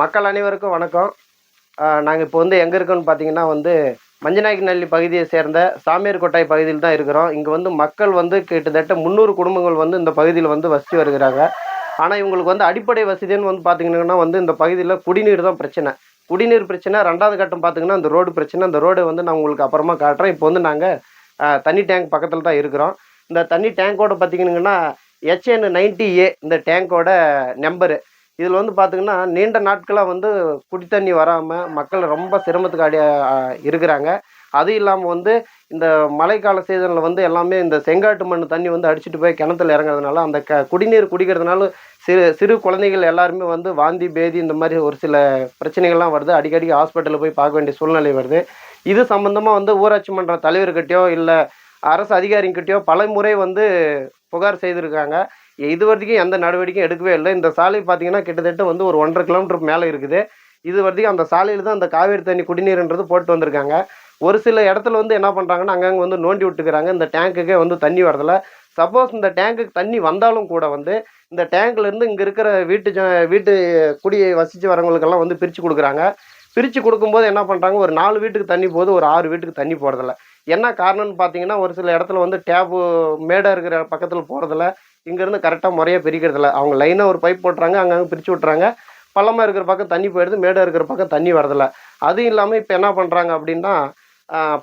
மக்கள் அனைவருக்கும் வணக்கம். நாங்கள் இப்போ வந்து எங்கே இருக்கோம்னு பார்த்தீங்கன்னா வந்து மஞ்சநாயக்கநல்லி பகுதியை சேர்ந்த சாமியார் கொட்டாய் பகுதியில் தான் இருக்கிறோம். இங்கே வந்து மக்கள் வந்து கிட்டத்தட்ட முந்நூறு குடும்பங்கள் வந்து இந்த பகுதியில் வந்து வசித்து வருகிறாங்க. ஆனால் இவங்களுக்கு வந்து அடிப்படை வசதின்னு வந்து பார்த்தீங்கன்னா வந்து இந்த பகுதியில் குடிநீர் தான் பிரச்சனை. குடிநீர் பிரச்சனை ரெண்டாவது கட்டம் பார்த்தீங்கன்னா அந்த ரோடு பிரச்சனை. இந்த ரோடு வந்து நான் உங்களுக்கு அப்புறமா காட்டுறேன். இப்போ வந்து நாங்கள் தண்ணி டேங்க் பக்கத்தில் தான் இருக்கிறோம். இந்த தண்ணி டேங்கோட பார்த்தீங்கன்னா ஹெச்என் நைன்டி ஏ இந்த டேங்கோட நம்பரு இதில் வந்து பார்த்தீங்கன்னா நீண்ட நாட்களாக வந்து குடி தண்ணி வராமல் மக்கள் ரொம்ப சிரமத்துக்கு அடி இருக்கிறாங்க. அதுவும் இல்லாமல் வந்து இந்த மழைக்கால சீசனில் வந்து எல்லாமே இந்த செங்காட்டு மண் தண்ணி வந்து அடிச்சிட்டு போய் கிணத்துல இறங்குறதுனால அந்த க குடிநீர் குடிக்கிறதுனால சிறு சிறு குழந்தைகள் எல்லாருமே வந்து வாந்தி பேதி இந்த மாதிரி ஒரு சில பிரச்சனைகள்லாம் வருது. அடிக்கடி ஹாஸ்பிட்டலில் போய் பார்க்க வேண்டிய சூழ்நிலை வருது. இது சம்மந்தமாக வந்து ஊராட்சி மன்ற தலைவர்கிட்டயோ இல்லை அரசு அதிகாரிகிட்டயோ பல முறை வந்து புகார் செய்திருக்காங்க. இது வரைக்கும் எந்த நடவடிக்கையும் எடுக்கவே இல்லை. இந்த சாலை பார்த்தீங்கன்னா கிட்டத்தட்ட வந்து ஒரு ஒன்றரை கிலோமீட்டர் மேலே இருக்குது. இது வரைக்கும் அந்த சாலையில் தான் அந்த காவேரி தண்ணி குடிநீர்ன்றது போட்டு வந்திருக்காங்க. ஒரு சில இடத்துல வந்து என்ன பண்ணுறாங்கன்னா அங்கங்கே வந்து நோண்டி விட்டுக்கிறாங்க. இந்த டேங்க்குக்கே வந்து தண்ணி வரதில்ல. சப்போஸ் இந்த டேங்குக்கு தண்ணி வந்தாலும் கூட வந்து இந்த டேங்க்லேருந்து இங்கே இருக்கிற வீட்டு ஜ- வீட்டு குடியை வசித்து வரவங்களுக்கெல்லாம் வந்து பிரித்து கொடுக்குறாங்க. பிரித்து கொடுக்கும்போது என்ன பண்ணுறாங்க ஒரு நாலு வீட்டுக்கு தண்ணி போகுது ஒரு ஆறு வீட்டுக்கு தண்ணி போகிறதில்ல என்ன காரணம்னு பார்த்தீங்கன்னா ஒரு சில இடத்துல வந்து டேப்பு மேடாக இருக்கிற பக்கத்தில் போகிறதில்ல இங்கேருந்து கரெக்டாக முறையாக பிரிக்கிறதில்ல. அவங்க லைனாக ஒரு பைப் போட்டுறாங்க அங்கங்கே பிரித்து விட்றாங்க பள்ளமாக இருக்கிற பக்கம் தண்ணி போயிடுது மேடாக இருக்கிற பக்கம் தண்ணி வரதில்ல. அதுவும் இல்லாமல் இப்போ என்ன பண்ணுறாங்க அப்படின்னா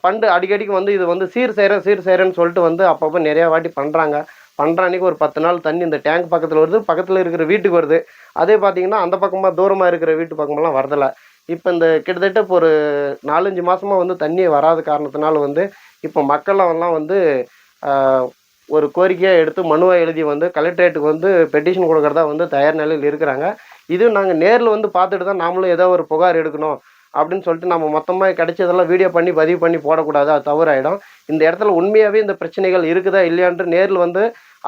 பண்டு அடிக்கடிக்கு வந்து இது வந்து சீர் செய்கிறேன் சீர் செய்கிறேன்னு சொல்லிட்டு வந்து அப்பப்போ நிறையா வாட்டி பண்ணுறாங்க பண்ணுற அன்னைக்கு ஒரு பத்து நாள் தண்ணி இந்த டேங்க் பக்கத்தில் வருது பக்கத்தில் இருக்கிற வீட்டுக்கு வருது. அதே பார்த்தீங்கன்னா அந்த பக்கமாக தூரமாக இருக்கிற வீட்டு பக்கமெல்லாம் வரதில்லை. இப்போ இந்த கிட்டத்தட்ட இப்போ ஒரு நாலஞ்சு மாதமாக வந்து தண்ணி வராத காரணத்தினால வந்து இப்போ மக்களெல்லாம் வந்து ஒரு கோரிக்கையாக எடுத்து மனுவை எழுதி வந்து கலெக்டரேட்டுக்கு வந்து பெட்டிஷன் கொடுக்குறதா வந்து தயார் நிலையில் இருக்கிறாங்க. இதுவும் நாங்கள் நேரில் வந்து பார்த்துட்டு தான் நாமளும் ஏதோ ஒரு புகார் எடுக்கணும் அப்படின்னு சொல்லிட்டு நம்ம மொத்தமாக கிடைச்சதெல்லாம் வீடியோ பண்ணி பதிவு பண்ணி போடக்கூடாது. அது தவறாயிடும். இந்த இடத்துல உண்மையாகவே இந்த பிரச்சனைகள் இருக்குதா இல்லையான்ட்டு நேரில் வந்து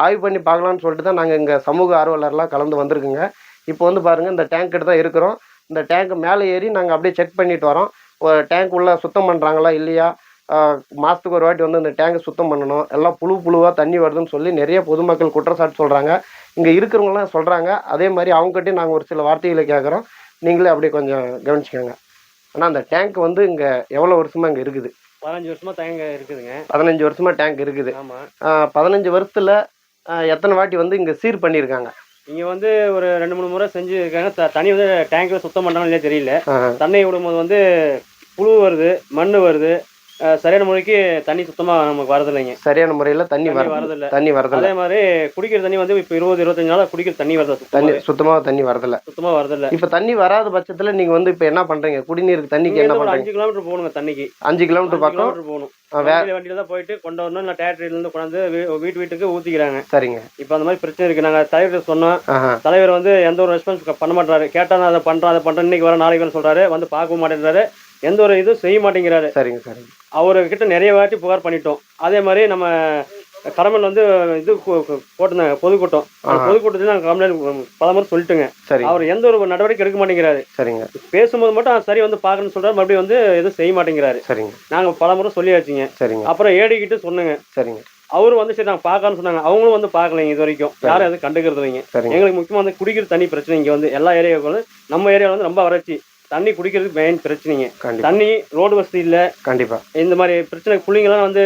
ஆய்வு பண்ணி பார்க்கலான்னு சொல்லிட்டு தான் நாங்கள் இங்கே சமூக ஆர்வலர்லாம் கலந்து வந்திருக்குங்க. இப்போ வந்து பாருங்கள் இந்த டேங்க் கிட்ட தான் இருக்கிறோம். இந்த டேங்க் மேலே ஏறி நாங்கள் அப்படியே செக் பண்ணிட்டு வரோம். ஒரு டேங்க் உள்ள சுத்தம் பண்ணுறாங்களா இல்லையா? ஆஹ் மாசத்துக்கு ஒரு வாட்டி வந்து இந்த டேங்கை சுத்தம் பண்ணணும். எல்லாம் புழு புழுவாக தண்ணி வருதுன்னு சொல்லி நிறைய பொதுமக்கள் குற்றச்சாட்டு சொல்கிறாங்க இங்கே இருக்கிறவங்களாம் சொல்கிறாங்க அதே மாதிரி அவங்ககிட்டயும் நாங்கள் ஒரு சில வார்த்தைகளை கேட்குறோம் நீங்களே அப்படியே கொஞ்சம் கவனிச்சுக்கோங்க. ஆனால் அந்த டேங்க் வந்து இங்கே எவ்வளோ வருஷமாக இங்கே இருக்குது? பதினஞ்சு வருஷமா தேங்க இருக்குதுங்க. பதினஞ்சு வருஷமாக டேங்க் இருக்குது. ஆமா. ஆஹ் பதினஞ்சு வருஷத்தில் எத்தனை வாட்டி வந்து இங்கே சீர் பண்ணியிருக்காங்க இங்க வந்து ஒரு ரெண்டு மூணு முறை செஞ்சு இருக்காங்க. தண்ணி வந்து டேங்க்ல சுத்தம் பண்றாங்களே இல்லையா தெரியல. ஆஹ். தண்ணி விடும்போது வந்து புழு வருது மண் வருது. சரியான முறைக்கு தண்ணி சுத்தமா நமக்கு வரதில்லைங்க. சரியான முறையில் தண்ணி வர வரதில்ல. தண்ணி வரதில்ல. அதே மாதிரி குடிக்கிற தண்ணி வந்து இப்போ இருபது இருபத்தஞ்சு நாளா குடிக்கிற தண்ணி வருது தண்ணி சுத்தமா சுத்தமாக தண்ணி வரதில்ல. சுத்தமா வரதில்ல. இப்போ தண்ணி வராத பட்சத்தில் நீங்கள் வந்து இப்போ என்ன பண்ணுறீங்க குடிநீருக்கு தண்ணிக்கு என்ன பண்ணுறீங்க அஞ்சு கிலோமீட்டர் போகணுங்க தண்ணிக்கு. அஞ்சு கிலோமீட்டர் பக்கம்? போகணும். ஆ, வே வண்டியில தான் போயிட்டு கொண்டு வரணும். இல்லை டேட்டரியில இருந்து கொண்டாந்து வீட்டு வீட்டுக்கு ஊத்திக்கிறாங்க. சரிங்க. இப்போ அந்த மாதிரி பிரச்சனை இருக்கு. நாங்க தலைவர்கிட்ட சொன்னோம். தலைவர் வந்து எந்த ஒரு ரெஸ்பான்ஸ் பண்ண மாட்டாரு கேட்டா நான் அதை பண்றேன் அதை பண்றேன். இன்னைக்கு வர நாளைக்கு வர சொல்றாரு. வந்து பார்க்க மாட்டேங்கிறாரு எந்த ஒரு இதுவும் செய்ய மாட்டேங்கிறாரு. சரிங்க சரிங்க. அவர்கிட்ட நிறைய வாட்டி புகார் பண்ணிட்டோம். அதே மாதிரி நம்ம கடமையில் வந்து இது போட்டிருந்தாங்க பொதுக்கூட்டம். பொதுக்கூட்டத்தில் நாங்கள் கம்ப்ளைண்ட் பல முறை சொல்லிட்டுங்க. சரி. அவர் எந்த ஒரு நடவடிக்கை எடுக்க மாட்டேங்கிறாரு. சரிங்க. பேசும்போது மட்டும் "ஆ, சரி வந்து பார்க்கணும்னு சொல்றாரு. மறுபடியும் வந்து எதுவும் செய்ய மாட்டேங்கிறாரு. சரிங்க. நாங்கள் பல முறை சொல்லியாச்சுங்க. சரிங்க. அப்புறம் ஏடிக்கிட்டு சொன்னேங்க. சரிங்க. அவரும் வந்து சரி நாங்கள் பார்க்கலாம்னு சொன்னாங்க. அவங்களும் வந்து பார்க்கலைங்க இது வரைக்கும். யாரும் எதுவும் கண்டுக்கிறது இல்லைங்க எங்களுக்கு முக்கியமாக வந்து குடிக்கிற தண்ணி பிரச்சனை இங்கே வந்து எல்லா ஏரியாவுக்கும் நம்ம ஏரியாவில் வந்து ரொம்ப வறட்சி. தண்ணி குடிக்கிறதுக்கு மெயின் பிரச்சனைங்க. தண்ணி ரோடு வசதி இல்லை. கண்டிப்பா. இந்த மாதிரி பிரச்சனை பிள்ளைங்களாம் வந்து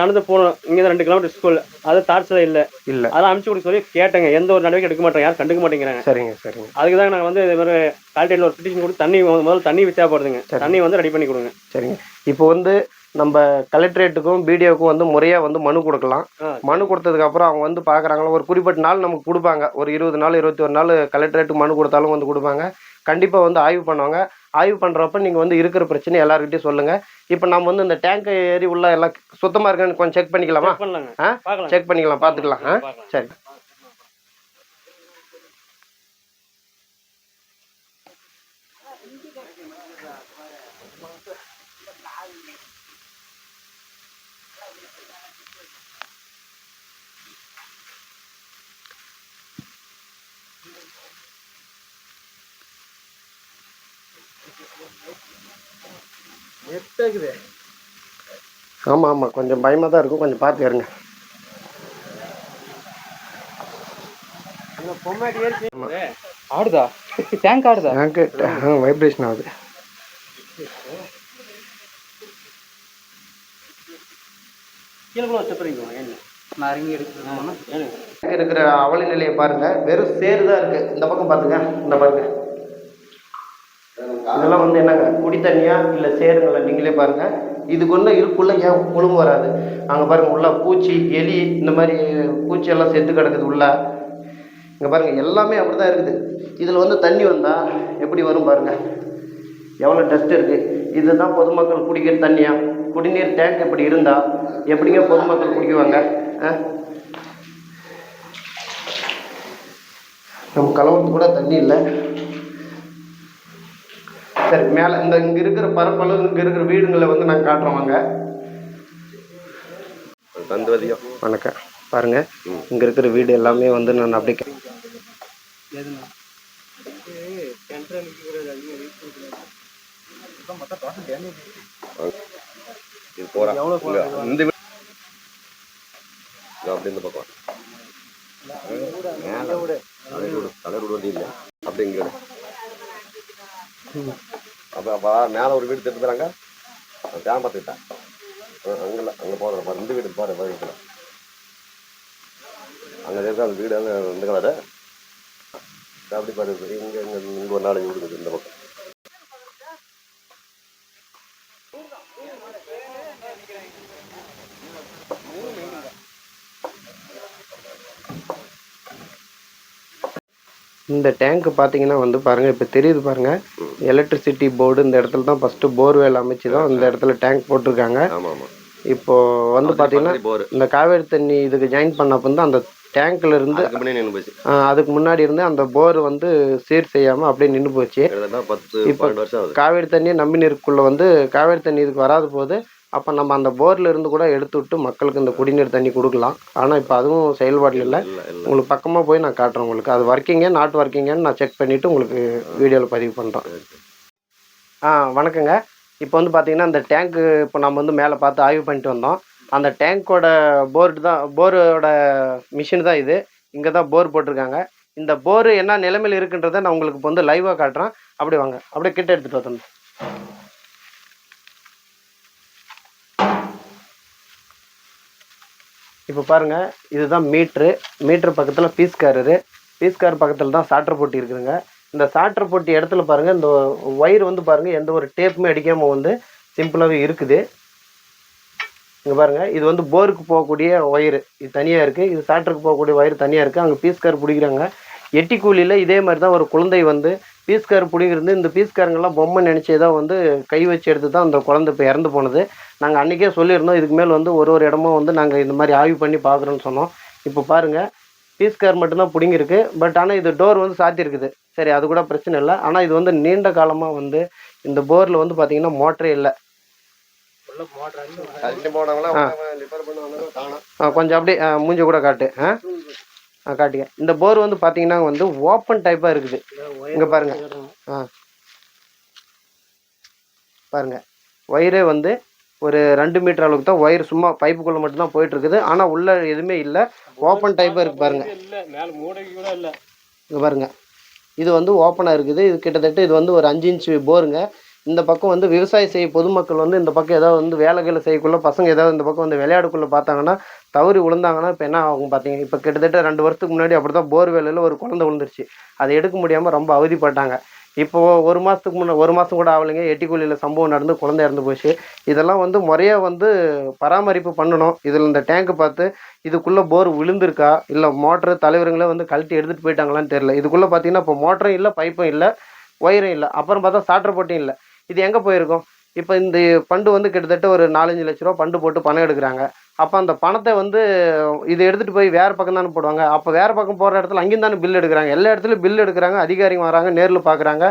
நடந்து போகணும். இங்கே ரெண்டு கிலோமீட்டர் ஸ்கூல் அது தாட்ஸில் இல்லை. இல்ல. அதெல்லாம் அனுப்பிச்சு கொடுக்க சொல்லி கேட்டேங்க. எந்த ஒரு நடவடிக்கை எடுக்க மாட்டாங்க யாரும் கண்டுக்க மாட்டேங்கிறாங்க. சரிங்க சரிங்க. அதுக்கு தான் நாங்கள் வந்து இது மாதிரி கால்டேட்டில் ஒரு பிட்டிஷன் கொடுத்து தண்ணி முதல்ல தண்ணி தேவைப்படுதுங்க. தண்ணி வந்து ரெடி பண்ணி கொடுங்க. சரிங்க. இப்போ வந்து நம்ம கலெக்டரேட்டுக்கும் பிடிஓக்கும் வந்து முறையாக வந்து மனு கொடுக்கலாம். மனு கொடுத்ததுக்கு அப்புறம் அவங்க வந்து பார்க்குறாங்களா ஒரு குறிப்பிட்ட நாள் நமக்கு கொடுப்பாங்க. ஒரு இருபது நாள் இருபத்தி ஒரு நாள் கலெக்டரேட்டுக்கு மனு கொடுத்தாலும் வந்து கொடுப்பாங்க. கண்டிப்பாக வந்து ஆய்வு பண்ணுவாங்க. ஆய்வு பண்ணுறப்ப நீங்கள் வந்து இருக்கிற பிரச்சனை எல்லாருக்கிட்டையும் சொல்லுங்கள் இப்போ நம்ம வந்து இந்த டேங்க் ஏறி உள்ள எல்லாம் சுத்தமாக இருக்கான்னு கொஞ்சம் செக் பண்ணிக்கலாமா? ஆ? செக் பண்ணிக்கலாம் பார்த்துக்கலாம். ஆ? பார்க்கலாம். சரி ஆமாம் ஆமாம் கொஞ்சம் பயமாக தான் இருக்கும். கொஞ்சம் பார்த்து இருங்க ஆடுதா? டேங்க் ஆடுதா? எனக்கு வைப்ரேஷன் ஆகுது. இருக்கிற அவல நிலையை பாருங்க. வெறும் சேறு தான் இருக்கு. இந்த பக்கம் பாருங்க இந்த பாருங்க இதெல்லாம் வந்து என்னங்க குடி தண்ணியா இல்ல சேருங்களா? நீங்களே பாருங்க. இதுக்குள்ள இருக்குள்ள ஏன் ஒழுங்கு வராது? அங்க பாருங்க உள்ள பூச்சி எலி இந்த மாதிரி பூச்சி எல்லாம் செத்து கிடக்குது உள்ள. இங்க பாருங்க எல்லாமே அப்படிதான் இருக்குது. இதுல வந்து தண்ணி வந்தா எப்படி வரும் பாருங்க? எவ்வளோ டஸ்ட் இருக்கு? இதுதான் பொதுமக்கள் குடிக்கிற தண்ணியா? குடிநீர் டேங்க் இப்படி இருந்தா எப்படிங்க பொதுமக்கள் குடிக்குவாங்க? ஆ? நம்ம கலவரத்து கூட தண்ணி இல்லை. சரி மேலே இந்த இங்கே இருக்கிற பரப்பளவு இங்கே இருக்கிற வீடுங்களை வந்து நாங்கள் காட்டுறோம் வாங்க. தந்துவதியம் வணக்கம். பாருங்க இங்கே இருக்கிற வீடு எல்லாமே வந்து நான் அப்படியே கே- இது போறா. இந்த அப்படி பக்கம். மேல. இல்லை அப்படி விடு அப்போ மேலே ஒரு வீடு திட்டுறாங்க டேம் பார்த்துக்கிட்டேன் அங்கே இல்லை அங்கே போறேன் பாரு இந்த வீடு பாரு பாரு அங்கே அங்க இருக்க அந்த வீடு அங்கே இந்த கலரு. அப்படி பாரு இங்கே இங்கே இங்கே ஒரு நாலஞ்சு வீடு இந்த பக்கம். இந்த டேங்க் பார்த்தீங்கன்னா வந்து பாருங்க இப்போ தெரியுது பாருங்க. எலக்ட்ரிசிட்டி போர்டு இந்த இடத்துல தான் ஃபர்ஸ்ட் போர்வெல் அமைச்சு தான் இந்த இடத்துல டேங்க் போட்டிருக்காங்க. ஆமா ஆமா. இப்போ வந்து பார்த்தீங்கன்னா போர் இந்த காவேரி தண்ணி இதுக்கு ஜாயின் பண்ணப்போ வந்து அந்த டேங்க்ல இருந்து அதுக்கு முன்னாடி இருந்து அந்த போர் வந்து சீர் செய்யாம அப்படியே நின்று போச்சு. இப்ப- காவேரி தண்ணியை நம்பி நீருக்குள்ள வந்து காவேரி தண்ணி இதுக்கு வராத போது அப்போ நம்ம அந்த போர்ல இருந்து கூட எடுத்து விட்டு மக்களுக்கு இந்த குடிநீர் தண்ணி கொடுக்கலாம். ஆனால் இப்போ அதுவும் செயல்பாட்டில் இல்லை. உங்களுக்கு பக்கமாக போய் நான் காட்டுறேன் உங்களுக்கு. அது ஒர்க்கிங்க நாட் ஒர்க்கிங்கன்னு நான் செக் பண்ணிவிட்டு உங்களுக்கு வீடியோவில் பதிவு பண்ணுறேன் ஆ வணக்கங்க. இப்போ வந்து பார்த்தீங்கன்னா இந்த டேங்க்கு இப்போ நம்ம வந்து மேலே பார்த்து ஆய்வு பண்ணிட்டு வந்தோம். அந்த டேங்க்கோட போர்டு தான் போரோட மிஷின் தான் இது. இங்கே தான் போர் போட்டிருக்காங்க. இந்த போர் என்ன நிலைமையில் இருக்குன்றதை நான் உங்களுக்கு இப்போ வந்து லைவாக காட்டுறேன். அப்படி வாங்க. அப்படியே கிட்ட எடுத்துகிட்டு வரேன் இப்போ பாருங்கள் இதுதான் மீட்ரு. மீட்ரு பக்கத்தில் பீஸ்காரரு பீஸ்கார் பக்கத்தில் தான் சாட்டர் போட்டி இருக்குதுங்க. இந்த சாட்டர் போட்டி இடத்துல பாருங்கள் இந்த ஒயர் வந்து பாருங்கள் எந்த ஒரு டேப்புமே அடிக்காமல் வந்து சிம்பிளாகவே இருக்குது. இங்கே பாருங்கள் இது வந்து போருக்கு போகக்கூடிய ஒயரு இது தனியாக இருக்குது இது சாட்டருக்கு போகக்கூடிய ஒயர் தனியாக இருக்குது அங்கே பீஸ்கார் பிடிக்கிறாங்க. எட்டி கூலியில் இதே மாதிரி தான் ஒரு குழந்தை வந்து பீஸ்கார் பிடிங்கிறது இந்த பீஸ்காரங்கெல்லாம் பொம்மை நினச்சே தான் வந்து கை வச்சு எடுத்து தான் அந்த குழந்தை இப்போ இறந்து போனது. நாங்கள் அன்றைக்கே சொல்லியிருந்தோம் இதுக்கு மேல் வந்து ஒரு ஒரு இடமும் வந்து நாங்கள் இந்த மாதிரி ஆய்வு பண்ணி பார்க்குறோன்னு சொன்னோம். இப்போ பாருங்கள் பீஸ்கார் மட்டும்தான் பிடிங்கிருக்கு பட் ஆனால் இது டோர் வந்து சாத்தியிருக்குது. சரி அது கூட பிரச்சனை இல்லை. ஆனால் இது வந்து நீண்ட காலமாக வந்து இந்த போரில் வந்து பார்த்தீங்கன்னா மோட்டரே இல்லை. கொஞ்சம் அப்படியே மூஞ்சி கூட காட்டு. ஆ? காட்டுங்க. இந்த போர் வந்து பார்த்தீங்கன்னா வந்து ஓப்பன் டைப்பாக இருக்குது. இங்கே பாருங்கள் ஆ. பாருங்கள் ஒயரே வந்து ஒரு ரெண்டு மீட்டர் அளவுக்கு தான் ஒயர் சும்மா பைப்புக்குள்ளே மட்டும்தான் போயிட்டுருக்குது. ஆனால் உள்ளே எதுவுமே இல்லை. ஓப்பன் டைப்பாக இருக்குது பாருங்கள் இல்ல மூடைக்கு கூட இல்லை இங்கே பாருங்கள் இது வந்து ஓப்பனாக இருக்குது. இது கிட்டத்தட்ட இது வந்து ஒரு அஞ்சு இன்ச்சு போருங்க இந்த பக்கம் வந்து விவசாயம் செய்ய பொதுமக்கள் வந்து இந்த பக்கம் ஏதாவது வந்து வேலைகளை செய்யக்குள்ள பசங்க ஏதாவது இந்த பக்கம் வந்து விளையாடுக்குள்ள பார்த்தாங்கன்னா தவறி விழுந்தாங்கன்னா இப்போ என்ன ஆகும் பார்த்தீங்க இப்போ கிட்டத்தட்ட ரெண்டு வருஷத்துக்கு முன்னாடி அப்படி தான் போர் வேலையில் ஒரு குழந்தை விழுந்துருச்சு. அதை எடுக்க முடியாமல் ரொம்ப அவதிப்பட்டாங்க. இப்போ ஒரு மாதத்துக்கு முன்னே ஒரு மாதம் கூட ஆகலைங்க. எட்டிக்குழியில் சம்பவம் நடந்து குழந்தை இறந்து போச்சு. இதெல்லாம் வந்து முறையாக வந்து பராமரிப்பு பண்ணணும். இதில் இந்த டேங்க்கு பார்த்து இதுக்குள்ளே போர் விழுந்திருக்கா? இல்லை மோட்ரு தலைவருங்களே வந்து கழட்டி எடுத்துகிட்டு போயிட்டாங்களான்னு தெரியல. இதுக்குள்ளே பார்த்தீங்கன்னா இப்போ மோட்டரும் இல்லை பைப்பும் இல்லை ஒயரும் இல்லை. அப்புறம் பார்த்தா சாட்டர் போட்டும் இல்லை. இது எங்கே போயிருக்கும்? இப்போ இந்த பண்டு வந்து கிட்டத்தட்ட ஒரு நாலஞ்சு லட்ச ரூபா பண்டு போட்டு பணம் எடுக்கிறாங்க. அப்போ அந்த பணத்தை வந்து இது எடுத்துகிட்டு போய் வேறு பக்கம் தானே போடுவாங்க. அப்போ வேறு பக்கம் போகிற இடத்துல அங்கேயும் தானே பில் எடுக்கிறாங்க. எல்லா இடத்துலையும் பில் எடுக்கிறாங்க அதிகாரிங்க வராங்க நேரில் பார்க்குறாங்க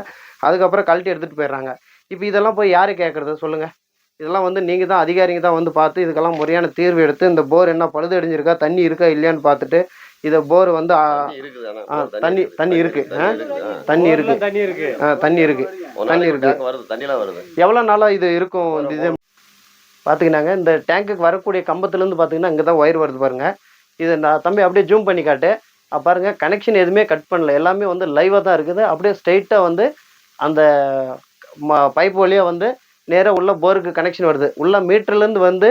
அதுக்கப்புறம் கழட்டி எடுத்துகிட்டு போயிடுறாங்க. இப்போ இதெல்லாம் போய் யார் கேட்குறது சொல்லுங்கள் இதெல்லாம் வந்து நீங்கள் தான் அதிகாரிங்க தான் வந்து பார்த்து இதுக்கெல்லாம் முறையான தீர்வு எடுத்து இந்த போர் என்ன பழுது அடைஞ்சிருக்கா தண்ணி இருக்கா இல்லையான்னு பார்த்துட்டு இதை போர் வந்து தண்ணி இருக்குது ஆனா ஆ, தண்ணி தண்ணி இருக்கு. ஆ? இருக்குது, ஆ. தண்ணி இருக்கு. தண்ணி இருக்கு. தண்ணி இருக்கு. வருது தண்ணிலாம் வருது. எவ்வளோ நாளாக இது இருக்கும் இந்த இது? பார்த்துக்கினாங்க இந்த டேங்க்குக்கு வரக்கூடிய கம்பத்துலேருந்து பார்த்தீங்கன்னா இங்கே தான் ஒயர் வருது பாருங்க. இது நான் தம்பி அப்படியே ஜூம் பண்ணி காட்டு. பாருங்க கனெக்ஷன் எதுவுமே கட் பண்ணல. எல்லாமே வந்து லைவாக தான் இருக்குது. அப்படியே ஸ்ட்ரைட்டாக வந்து அந்த பைப் வழியாக வந்து நேராக உள்ள போருக்கு கனெக்ஷன் வருது. உள்ள மீட்டர்லேருந்து வந்து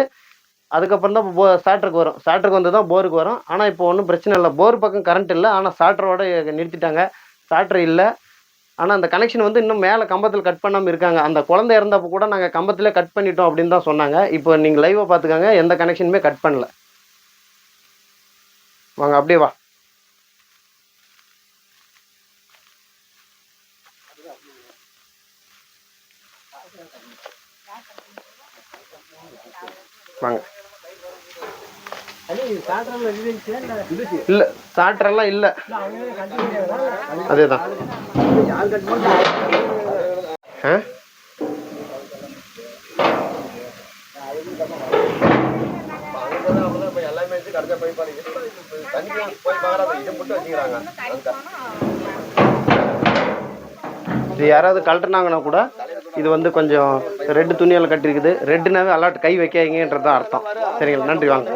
அதுக்கப்புறம் தான் போ ஸ்டார்டருக்கு வரும். ஸ்டார்டருக்கு வந்து தான் போருக்கு வரும். ஆனால் இப்போ ஒன்றும் பிரச்சனை இல்லை. போர் பக்கம் கரண்ட் இல்லை. ஆனால் ஸ்டார்டரோட நிறுத்திட்டாங்க. ஸ்டார்டர் இல்லை. ஆனால் அந்த கனெக்ஷன் வந்து இன்னும் மேலே கம்பத்தில் கட் பண்ணாமல் இருக்காங்க. அந்த குழந்தை இறந்தப்போ கூட நாங்கள் கம்பத்திலே கட் பண்ணிட்டோம் அப்படின்னு தான் சொன்னாங்க. இப்போ நீங்கள் லைவாக பார்த்துக்கோங்க. எந்த கனெக்ஷனுமே கட் பண்ணல. வாங்க அப்படியே வா. வாங்க. இல்ல ஸ்டார்டர்லாம் இல்ல. அதேதான். ஆ? இது யாராவது கழட்டினாங்கன்னா கூட இது வந்து கொஞ்சம் ரெட்டு துணியால் கட்டியிருக்குது. ரெட்டுனாவே அலாட் கை வைக்காதீங்கன்றது தான் அர்த்தம். சரிங்களா? நன்றி வாங்க